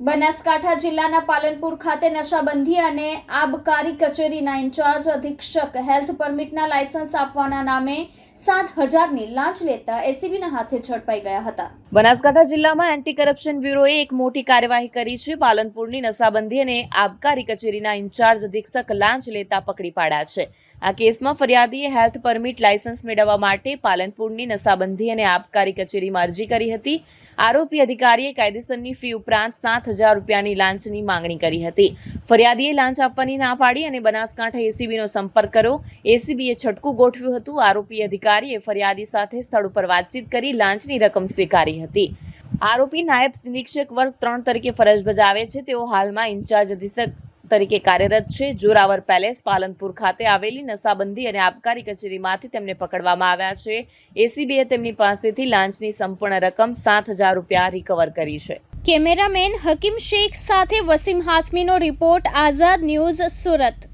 બનાસકાંઠા જિલ્લાના પાલનપુર ખાતે નશાબંધી અને આબકારી કચેરીના ઇન્ચાર્જ અધિક્ષક હેલ્થ પરમિટના લાયસન્સ આપવાના નામે સાત હજારની લાંચ લેતા એસીબીના હાથે ઝડપાઈ ગયા હતા. બનાસકાંઠા જિલ્લામાં એન્ટી કરપ્શન બ્યુરોએ એક મોટી કાર્યવાહી કરી છે. પાલનપુરની નશાબંધી અને આબકારી કચેરીના ઇન્ચાર્જ અધિક્ષક લાંચ લેતા પકડી પાડ્યા છે. આ કેસમાં ફરિયાદીએ હેલ્થ પરમિટ લાયસન્સ મેળવવા માટે પાલનપુરની નશાબંધી અને આબકારી કચેરીમાં અરજી કરી હતી. આરોપી અધિકારીએ કાયદેસરની ફી ઉપરાંત સાત હજાર રૂપિયાની લાંચની માંગણી કરી હતી. ફરિયાદીએ લાંચ આપવાની ના પાડી અને બનાસકાંઠા એસીબીનો સંપર્ક કર્યો એસીબીએ છટકું ગોઠવ્યું હતું. આરોપી અધિકારીએ ફરિયાદી સાથે સ્થળ ઉપર વાતચીત કરી લાંચની રકમ સ્વીકારી હતી. આરોપી નાયબ નિરીક્ષક વર્ગ ત્રણ તરીકે ફરજ બજાવે છે. તેઓ હાલમાં ઇન્ચાર્જ અધિક્ષક તરીકે કાર્યરત છે. જોરાવર પેલેસ, પાલનપુર ખાતે આવેલી નશાબંધી અને આબકારી કચેરીમાંથી તેમને પકડવામાં આવ્યા છે. એસીબીએ તેમની પાસેથી લાંચની સંપૂર્ણ રકમ સાત હજાર રૂપિયા રિકવર કરી છે. કેમેરામેન હકીમ શેખ સાથે વસીમ હાસમીનો રિપોર્ટ, આઝાદ ન્યૂઝ સુરત.